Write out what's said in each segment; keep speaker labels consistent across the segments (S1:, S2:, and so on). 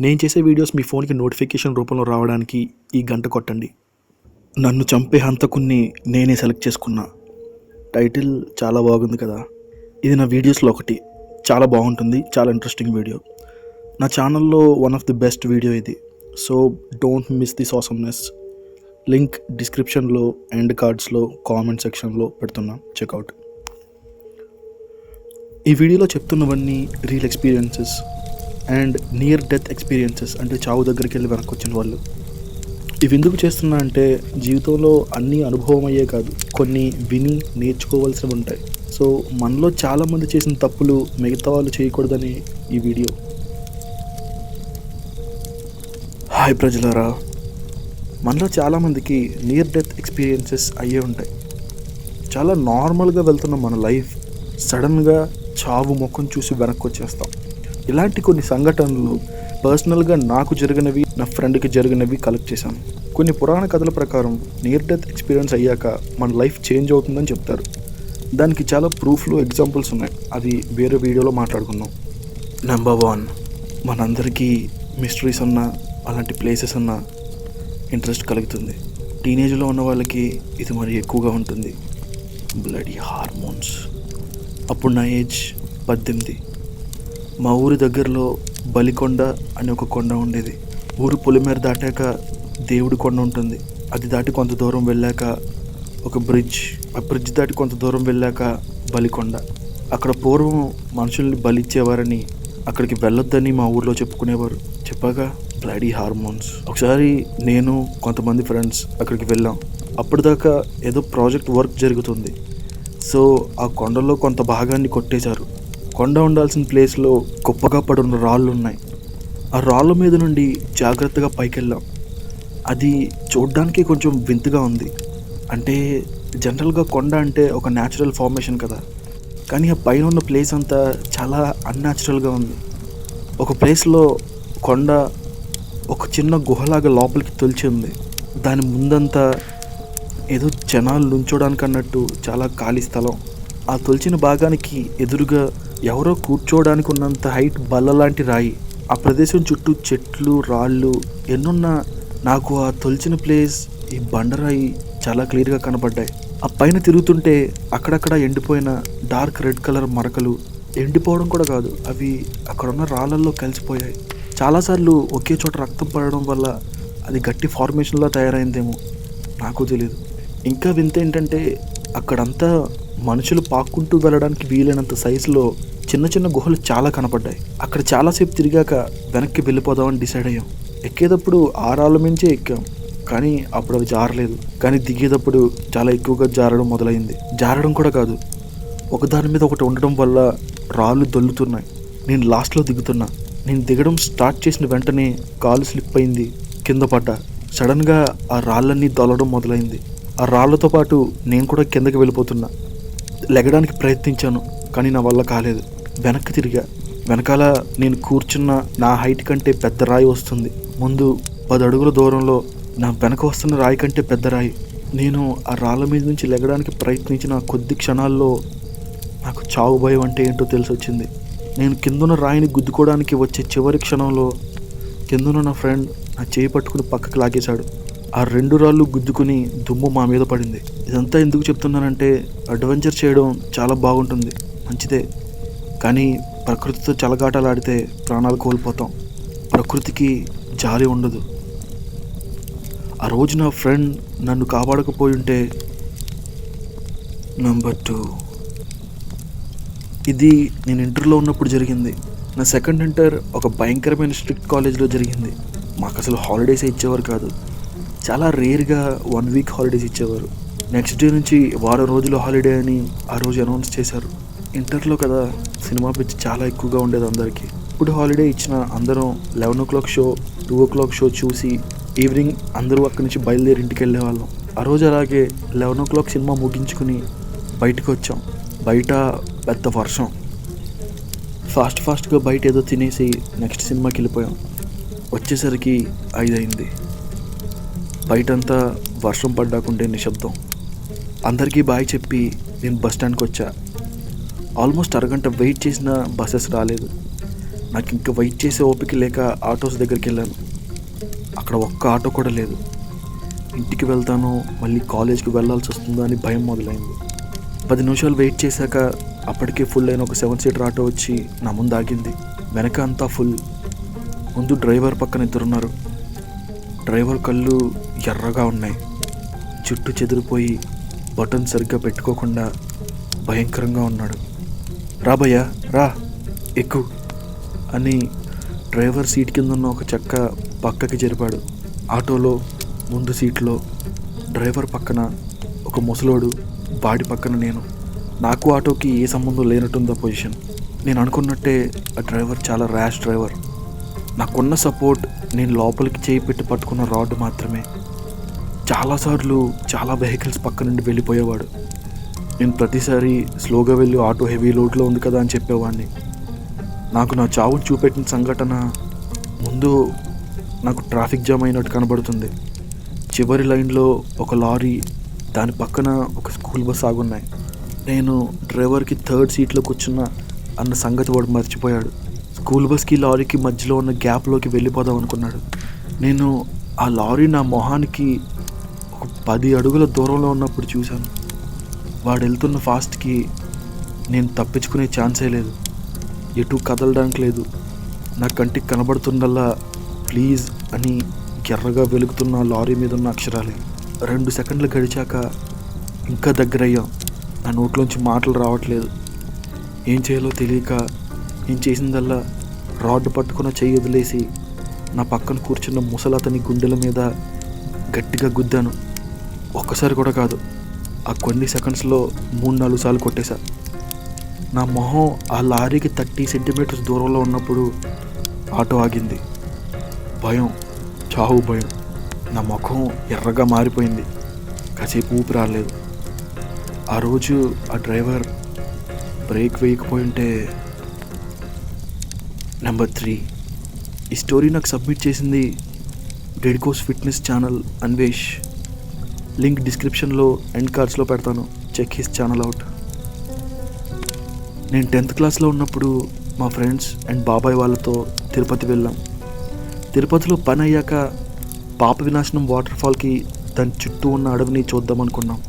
S1: నేను చేసే వీడియోస్ మీ ఫోన్కి నోటిఫికేషన్ రూపంలో రావడానికి ఈ గంట కొట్టండి. నన్ను చంపే హంతకుణ్ణి నేనే సెలెక్ట్ చేసుకున్నా. టైటిల్ చాలా బాగుంది కదా. ఇది నా వీడియోస్లో ఒకటి. చాలా బాగుంటుంది. చాలా ఇంట్రెస్టింగ్ వీడియో. నా ఛానల్లో one of the best video ఇది. So don't miss this awesomeness link డిస్క్రిప్షన్లో ఎండ్ కార్డ్స్లో కామెంట్ సెక్షన్లో పెడుతున్నా. Check out. ఈ వీడియోలో చెప్తున్నవన్నీ real experiences and near death experiences అంటే చావు దగ్గరికి వెళ్ళి వెనక్కి వచ్చిన వాళ్ళు. ఇవి ఎందుకు చేస్తున్నా అంటే జీవితంలో అన్నీ అనుభవం అయ్యే కాదు కొన్ని విని నేర్చుకోవాల్సినవి ఉంటాయి. సో మనలో చాలామంది చేసిన తప్పులు మిగతా వాళ్ళు చేయకూడదని ఈ వీడియో. హాయ్ ప్రజలారా. మనలో చాలామందికి నియర్ డెత్ ఎక్స్పీరియన్సెస్ అయ్యే ఉంటాయి. చాలా నార్మల్గా వెళ్తున్న మన లైఫ్ సడన్గా చావు ముఖం చూసి వెనక్కి వచ్చేస్తాం ఇలాంటి కొన్ని సంఘటనలు పర్సనల్గా నాకు జరిగినవి నా ఫ్రెండ్కి జరిగినవి కలెక్ట్ చేశాను కొన్ని పురాణ కథల ప్రకారం నియర్ డెత్ ఎక్స్పీరియన్స్ అయ్యాక మన లైఫ్ చేంజ్ అవుతుందని చెప్తారు. దానికి చాలా ప్రూఫ్లు ఎగ్జాంపుల్స్ ఉన్నాయి. అది వేరే వీడియోలో మాట్లాడుకుందాం. నెంబర్ వన్ మనందరికీ మిస్టరీస్ ఉన్న అలాంటి ప్లేసెస్ ఉన్న ఇంట్రెస్ట్ కలుగుతుంది. టీనేజ్లో ఉన్న వాళ్ళకి ఇది మరి ఎక్కువగా ఉంటుంది. బ్లడీ హార్మోన్స్ అప్పుడు నా ఏజ్ పద్దెనిమిది. మా ఊరి దగ్గరలో బలికొండ అనే ఒక కొండ ఉండేది. ఊరు పొలిమేర దాటాక దేవుడి కొండ ఉంటుంది. అది దాటి కొంత దూరం వెళ్ళాక ఒక బ్రిడ్జ్ ఆ బ్రిడ్జ్ దాటి కొంత దూరం వెళ్ళాక బలికొండ. అక్కడ పూర్వం మనుషుల్ని బలిచ్చేవారని అక్కడికి వెళ్ళొద్దని మా ఊర్లో చెప్పుకునేవారు. చెప్పాక బ్లడీ హార్మోన్స్. ఒకసారి నేను కొంతమంది ఫ్రెండ్స్ అక్కడికి వెళ్ళాం. అప్పటిదాకా ఏదో ప్రాజెక్ట్ వర్క్ జరుగుతుంది. సో ఆ కొండలో కొంత భాగాన్ని కొట్టేశారు. కొండ ఉండాల్సిన ప్లేస్లో గొప్పగా పడున్న రాళ్ళు ఉన్నాయి. ఆ రాళ్ళ మీద నుండి జాగ్రత్తగా పైకి వెళ్ళాం అది చూడ్డానికి కొంచెం వింతగా ఉంది. అంటే జనరల్గా కొండ అంటే ఒక న్యాచురల్ ఫార్మేషన్ కదా. కానీ ఆ పైన ఉన్న ప్లేస్ అంతా చాలా అన్యాచురల్గా ఉంది. ఒక ప్లేస్లో కొండ ఒక చిన్న గుహలాగా లోపలికి తొలిచి ఉంది. దాని ముందంతా ఏదో జనాలు నుంచోడానికి అన్నట్టు చాలా ఖాళీ స్థలం. ఆ తొలిచిన భాగానికి ఎదురుగా ఎవరో కూర్చోవడానికి ఉన్నంత హైట్ బల్ల లాంటి రాయి. ఆ ప్రదేశం చుట్టూ చెట్లు రాళ్ళు ఎన్నున్నా నాకు ఆ తొలిచిన ప్లేస్ ఈ బండరాయి చాలా క్లియర్గా కనపడ్డాయి. ఆ పైన తిరుగుతుంటే అక్కడక్కడ ఎండిపోయిన డార్క్ రెడ్ కలర్ మరకలు. ఎండిపోవడం కూడా కాదు అవి అక్కడున్న రాళ్ళల్లో కలిసిపోయాయి. చాలాసార్లు ఒకే చోట రక్తం పడడం వల్ల అది గట్టి ఫార్మేషన్లా తయారైందేమో నాకు తెలియదు ఇంకా వింత ఏంటంటే అక్కడంతా మనుషులు పాక్కుంటూ వెళ్ళడానికి వీలైనంత సైజులో చిన్న చిన్న గుహలు చాలా కనపడ్డాయి. అక్కడ చాలాసేపు తిరిగాక వెనక్కి వెళ్ళిపోదామని డిసైడ్ అయ్యాం. ఎక్కేటప్పుడు ఆరాళ్ళ మించే ఎక్కాం. కానీ అప్పుడు అవి జారలేదు. కానీ దిగేటప్పుడు చాలా ఎక్కువగా జారడం మొదలైంది. జారడం కూడా కాదు. ఒకదాని మీద ఒకటి ఉండడం వల్ల రాళ్ళు దొల్లుతున్నాయి. నేను లాస్ట్లో దిగుతున్నా. నేను దిగడం స్టార్ట్ చేసిన వెంటనే కాలు స్లిప్ అయింది కింద పడ్డా. సడన్గా ఆ రాళ్ళన్నీ దొలడం మొదలైంది. రాళ్ళతో పాటు నేను కూడా కిందకి వెళ్ళిపోతున్నా. లెగడానికి ప్రయత్నించాను కానీ నా వల్ల కాలేదు. వెనక్కి తిరిగా. వెనకాల నేను కూర్చున్న నా హైట్ కంటే పెద్ద రాయి వస్తుంది. ముందు పది అడుగుల దూరంలో నా వెనక వస్తున్న రాయి కంటే పెద్ద రాయి. నేను ఆ రాళ్ళ మీద నుంచి లెగడానికి ప్రయత్నించిన కొద్ది క్షణాల్లో నాకు చావు భయం అంటే ఏంటో తెలిసి వచ్చింది నేను కిందున్న రాయిని గుద్దుకోవడానికి వచ్చే చివరి క్షణంలో కిందున్న నా ఫ్రెండ్ నా చేయి పట్టుకుని పక్కకు లాగేశాడు. ఆ రెండు రాళ్ళు గుద్దుకుని దుమ్ము మా మీద పడింది. ఇదంతా ఎందుకు చెప్తున్నానంటే అడ్వెంచర్ చేయడం చాలా బాగుంటుంది మంచిదే. కానీ ప్రకృతితో చలగాటలాడితే ప్రాణాలు కోల్పోతాం. ప్రకృతికి జాలి ఉండదు. ఆ రోజు నా ఫ్రెండ్ నన్ను కాపాడకపోయి ఉంటే నంబర్ టూ. ఇది నేను ఇంటర్లో ఉన్నప్పుడు జరిగింది. నా సెకండ్ ఇంటర్ ఒక భయంకరమైన స్ట్రిక్ట్ కాలేజ్లో జరిగింది. మాకు అసలు హాలిడేస్ ఇచ్చేవారు కాదు. చాలా రేర్గా వన్ వీక్ హాలిడేస్ ఇచ్చేవారు. నెక్స్ట్ డే నుంచి వారం రోజులు హాలిడే అని ఆ రోజు అనౌన్స్ చేశారు. ఇంటర్లో కదా సినిమా పిచ్చి చాలా ఎక్కువగా ఉండేది అందరికీ. ఇప్పుడు హాలిడే ఇచ్చిన అందరం eleven o'clock show two o'clock show చూసి ఈవినింగ్ అందరూ అక్కడి నుంచి బయలుదేరి ఇంటికి వెళ్ళేవాళ్ళం. ఆ రోజు అలాగే లెవెన్ ఓ క్లాక్ సినిమా ముగించుకుని బయటకు వచ్చాం. బయట పెద్ద వర్షం. ఫాస్ట్ ఫాస్ట్గా బయట ఏదో తినేసి నెక్స్ట్ సినిమాకి వెళ్ళిపోయాం. వచ్చేసరికి ఐదు అయింది బయటంతా వర్షం పడ్డాకుంటే నిశ్శబ్దం. అందరికీ బాయ్ చెప్పి నేను బస్ స్టాండ్కి వచ్చా ఆల్మోస్ట్ అరగంట వెయిట్ చేసిన బస్సెస్ రాలేదు. నాకు ఇంకా వెయిట్ చేసే ఓపిక లేక ఆటోస్ దగ్గరికి వెళ్ళాను అక్కడ ఒక్క ఆటో కూడా లేదు. ఇంటికి వెళ్తాను మళ్ళీ కాలేజ్కి వెళ్ళాల్సి వస్తుందో అని భయం మొదలైంది. పది నిమిషాలు వెయిట్ చేశాక అప్పటికే ఫుల్ అయిన ఒక సెవెన్ సీటర్ ఆటో వచ్చి నా ముందు ఆగింది. వెనక అంతా ఫుల్ ముందు డ్రైవర్ పక్కన ఇద్దరున్నారు. డ్రైవర్ కళ్ళు ఎర్రగా ఉన్నాయి. చుట్టూ చెదిరిపోయి బటన్ సరిగ్గా పెట్టుకోకుండా భయంకరంగా ఉన్నాడు. రా భయ్యా రా ఎక్కు అని డ్రైవర్ సీట్ కింద ఉన్న ఒక చెక్క పక్కకి జరిపాడు. ఆటోలో ముందు సీట్లో డ్రైవర్ పక్కన ఒక ముసలోడు బాడి పక్కన నేను. నాకు ఆటోకి ఏ సంబంధం లేనట్టుందో పొజిషన్. నేను అనుకున్నట్టే ఆ డ్రైవర్ చాలా ర్యాష్ డ్రైవర్. నాకున్న సపోర్ట్ నేను లోపలికి చేయి పెట్టి పట్టుకున్న రాడ్ మాత్రమే. చాలాసార్లు చాలా వెహికల్స్ పక్క నుండి వెళ్ళిపోయేవాడు. నేను ప్రతిసారి స్లోగా వెళ్ళి ఆటో హెవీ లోడ్లో ఉంది కదా అని చెప్పేవాడిని. నాకు నా చావు చూపెట్టిన సంఘటన ముందు నాకు ట్రాఫిక్ జామ్ అయినట్టు కనబడుతుంది. చివరి లైన్లో ఒక లారీ దాని పక్కన ఒక స్కూల్ బస్ ఆగున్నాయి. నేను డ్రైవర్కి థర్డ్ సీట్లో కూర్చున్నా అన్న సంగతి వాడు మర్చిపోయాడు. స్కూల్ బస్కి లారీకి మధ్యలో ఉన్న గ్యాప్లోకి వెళ్ళిపోదాం అనుకున్నాడు. నేను ఆ లారీ నా మొహానికి పది అడుగుల దూరంలో ఉన్నప్పుడు చూశాను. వాడు వెళ్తున్న ఫాస్ట్కి నేను తప్పించుకునే ఛాన్సే లేదు. ఎటు కదలడానికి లేదు. నా కంటికి కనబడుతుందల్లా ప్లీజ్ అని ఎర్రగా వెలుగుతున్న లారీ మీద ఉన్న అక్షరాలే. రెండు సెకండ్లు గడిచాక ఇంకా దగ్గరయ్యాం. నా నోట్లోంచి మాటలు రావట్లేదు. ఏం చేయాలో తెలియక నేను చేసిందల్లా రాడ్ పట్టుకున్న చెయ్యి వదిలేసి నా పక్కన కూర్చున్న ముసలతని గుండెల మీద గట్టిగా గుద్దాను. ఒక్కసారి కూడా కాదు. ఆ కొన్ని సెకండ్స్లో మూడు నాలుగు సార్లు కొట్టేశా. నా మొహం ఆ లారీకి థర్టీ సెంటీమీటర్స్ దూరంలో ఉన్నప్పుడు ఆటో ఆగింది. భయం చావు భయం. నా ముఖం ఎర్రగా మారిపోయింది. కాసేపు ఊపి రాలేదు. ఆ రోజు ఆ డ్రైవర్ బ్రేక్ వేయకపోయి ఉంటే నెంబర్ త్రీ. ఈ స్టోరీ నాకు సబ్మిట్ చేసింది డెడ్కోస్ ఫిట్నెస్ ఛానల్ అన్వేష్. లింక్ డిస్క్రిప్షన్లో ఎండ్ కార్డ్స్లో పెడతాను. చెక్ హిస్ ఛానల్ అవుట్ నేను టెన్త్ క్లాస్లో ఉన్నప్పుడు మా ఫ్రెండ్స్ అండ్ బాబాయ్ వాళ్ళతో తిరుపతి వెళ్ళాం. తిరుపతిలో పని అయ్యాక పాప వినాశనం వాటర్ ఫాల్కి దాని చుట్టూ ఉన్న అడవిని చూద్దాం అనుకున్నాం.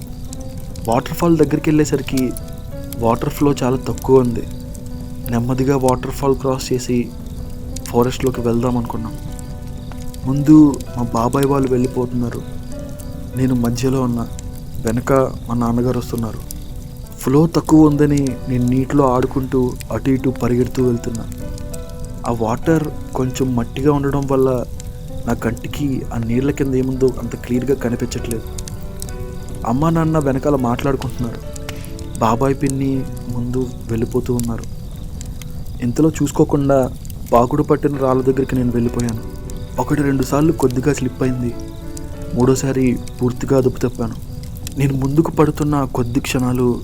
S1: వాటర్ ఫాల్ దగ్గరికి వెళ్ళేసరికి వాటర్ ఫ్లో చాలా తక్కువ ఉంది. నెమ్మదిగా వాటర్ ఫాల్ క్రాస్ చేసి ఫారెస్ట్లోకి వెళ్దాం అనుకున్నాం. ముందు మా బాబాయ్ వాళ్ళు వెళ్ళిపోతున్నారు. నేను మధ్యలో ఉన్న వెనక మా నాన్నగారు వస్తున్నారు. ఫ్లో తక్కువ ఉందని నేను నీటిలో ఆడుకుంటూ అటు ఇటు పరిగెడుతూ వెళ్తున్నా. ఆ వాటర్ కొంచెం మట్టిగా ఉండడం వల్ల నా కంటికి ఆ నీళ్ళ కింద ఏముందో అంత క్లియర్గా కనిపించట్లేదు. అమ్మ నాన్న వెనకాల మాట్లాడుకుంటున్నారు. బాబాయ్ పిన్ని ముందు వెళ్ళిపోతూ ఉన్నారు. ఇంతలో చూసుకోకుండా పాకుడు పట్టిన రాళ్ళ దగ్గరికి నేను వెళ్ళిపోయాను. ఒకటి రెండు సార్లు కొద్దిగా స్లిప్ అయింది. మూడోసారి పూర్తిగా అదుపు తప్పాను. నేను ముందుకు పడుతున్న కొద్ది క్షణాలు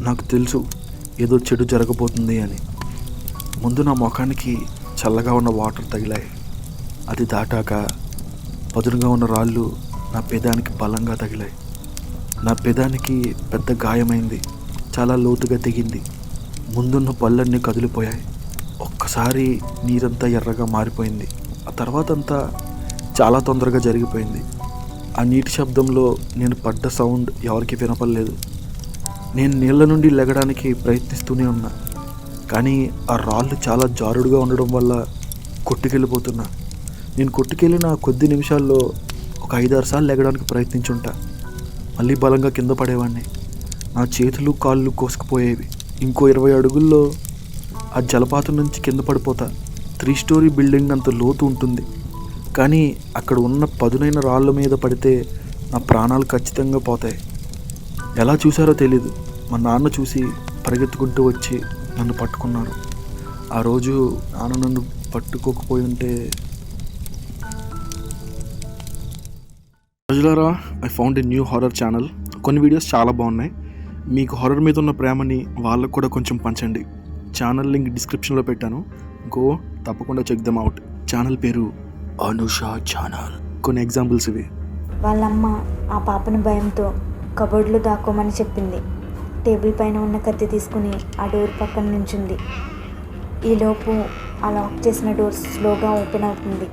S1: నాకు తెలుసు ఏదో చెడు జరగబోతుంది అని. ముందు నా ముఖానికి చల్లగా ఉన్న వాటర్ తగిలాయి. అది దాటాక పదునుగా ఉన్న రాళ్ళు నా పెదానికి బలంగా తగిలాయి. నా పెదానికి పెద్ద గాయమైంది. చాలా లోతుగా తెగింది. ముందున్న పళ్ళన్నీ కదిలిపోయాయి. ఒక్కసారి నీరంతా ఎర్రగా మారిపోయింది. ఆ తర్వాత అంతా చాలా తొందరగా జరిగిపోయింది. ఆ నీటి శబ్దంలో నేను పడ్డ సౌండ్ ఎవరికి వినపడలేదు. నేను నీళ్ళ నుండి లెగడానికి ప్రయత్నిస్తూనే ఉన్నా. కానీ ఆ రాళ్ళు చాలా జారుడుగా ఉండడం వల్ల కొట్టుకెళ్ళిపోతున్నా. నేను కొట్టుకెళ్ళిన కొద్ది నిమిషాల్లో ఒక ఐదారు సార్లు లెగడానికి ప్రయత్నించుంటా. మళ్ళీ బలంగా కింద పడేవాడిని నా చేతులు కాళ్ళు కోసుకుపోయేవి. ఇంకో ఇరవై అడుగుల్లో ఆ జలపాతం నుంచి కింద పడిపోతా. త్రీ స్టోరీ బిల్డింగ్ అంత లోతు ఉంటుంది. కానీ అక్కడ ఉన్న పదునైన రాళ్ళ మీద పడితే నా ప్రాణాలు ఖచ్చితంగా పోతాయి. ఎలా చూశారో తెలీదు. మా నాన్న చూసి పరిగెత్తుకుంటూ వచ్చి నన్ను పట్టుకున్నారు. ఆ రోజు నాన్న నన్ను పట్టుకోకపోయి ఉంటే రోజులారా I found a new horror channel కొన్ని వీడియోస్ చాలా బాగున్నాయి. మీకు హారర్ మీద ఉన్న ప్రేమని వాళ్ళకు కూడా కొంచెం పంచండి. ఛానల్ లింక్ డిస్క్రిప్షన్లో పెట్టాను. గో తప్పకుండా చెక్ దమ్ అవుట్ ఛానల్ పేరు అనుష ఛానల్. కొన్ని ఎగ్జాంపుల్స్ ఇవి.
S2: వాళ్ళమ్మ ఆ పాపను భయంతో కబోర్డ్లో దాక్కోమని చెప్పింది. టేబుల్ పైన ఉన్న కత్తి తీసుకుని ఆ డోర్ పక్కన నుంచింది. ఈలోపు ఆ లాక్ చేసిన డోర్ స్లోగా ఓపెన్ అవుతుంది.